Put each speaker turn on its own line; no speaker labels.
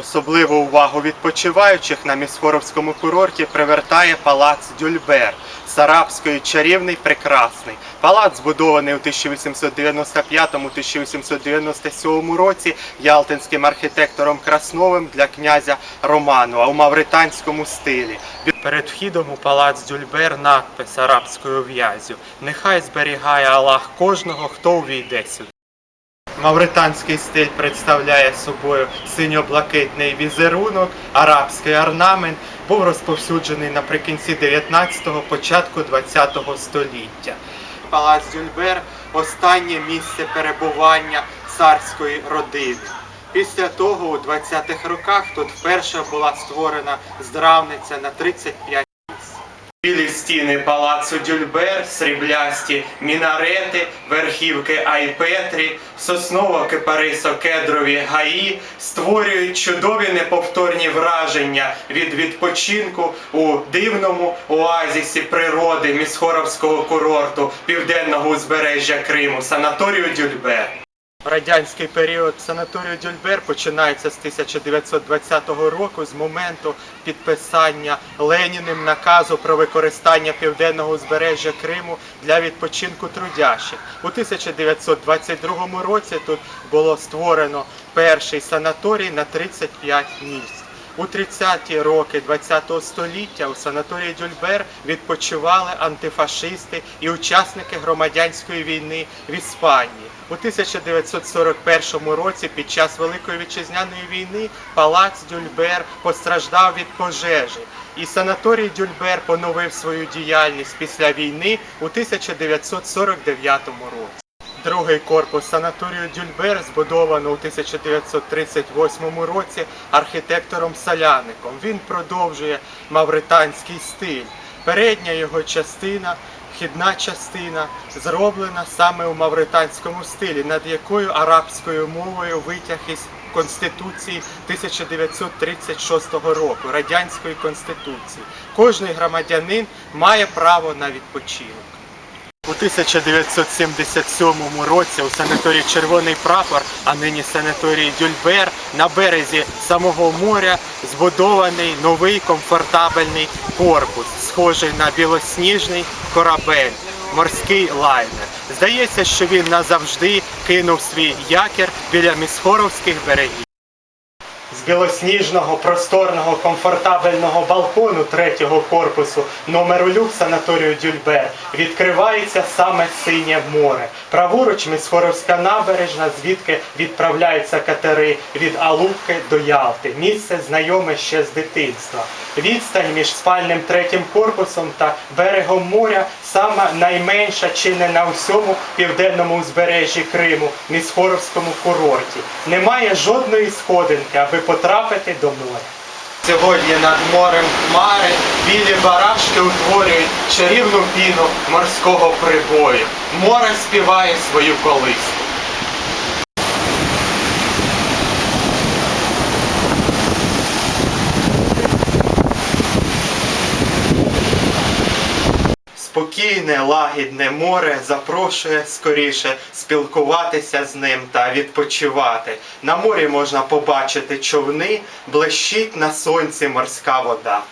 Особливу увагу відпочиваючих на місфоровському курорті привертає палац Дюльбер з арабської чарівний прекрасний. Палац збудований у 1895-1897 році ялтинським архітектором Красновим для князя Роману, а у мавританському стилі. Перед вхідом у палац Дюльбер надпис арабською в'язю. Нехай зберігає Аллах кожного, хто увійде сюди. Мавританський стиль представляє собою синьо-блакитний візерунок, арабський орнамент, був розповсюджений наприкінці 19-го, початку 20-го століття. Палац Дюльбер останнє місце перебування царської родини. Після того, у 20-х роках, тут вперше була створена здравниця на 35 Білі стіни палацу Дюльбер, сріблясті мінарети, верхівки Айпетрі, сосново-кипарисо-кедрові гаї створюють чудові неповторні враження від відпочинку у дивному оазісі природи місхоровського курорту південного узбережжя Криму, санаторію Дюльбер. Радянський період санаторію Дюльбер починається з 1920 року з моменту підписання Леніним наказу про використання південного узбережжя Криму для відпочинку трудящих. У 1922 році тут було створено перший санаторій на 35 місць. У 30-ті роки ХХ століття у санаторії Дюльбер відпочивали антифашисти і учасники громадянської війни в Іспанії. У 1941 році під час Великої вітчизняної війни палац Дюльбер постраждав від пожежі. І санаторій Дюльбер поновив свою діяльність після війни у 1949 році. Другий корпус санаторію Дюльбер збудовано у 1938 році архітектором Соляником. Він продовжує мавританський стиль. Передня його частина, вхідна частина, зроблена саме у мавританському стилі, над якою арабською мовою витяг із Конституції 1936 року, Радянської Конституції. Кожний громадянин має право на відпочинок. У 1977 році у санаторії Червоний прапор, а нині санаторії Дюльбер, на березі самого моря збудований новий комфортабельний корпус, схожий на білосніжний корабель, морський лайнер. Здається, що він назавжди кинув свій якір біля місхоровських берегів. З білосніжного, просторного, комфортабельного балкону третього корпусу номеру люк санаторію Дюльбер відкривається саме синє море. Праворуч Місхоровська набережна, звідки відправляються катери від Алубки до Ялти. Місце знайоме ще з дитинства. Відстань між спальним третім корпусом та берегом моря саме найменша чи не на всьому південному узбережжі Криму, Місхоровському курорті. Немає жодної сходинки, аби потрапити до моря. Сьогодні над морем хмари білі барашки утворюють чарівну піну морського прибою. Море співає свою колиску. Спокійне, лагідне море запрошує скоріше спілкуватися з ним та відпочивати. На морі можна побачити човни, блищить на сонці морська вода.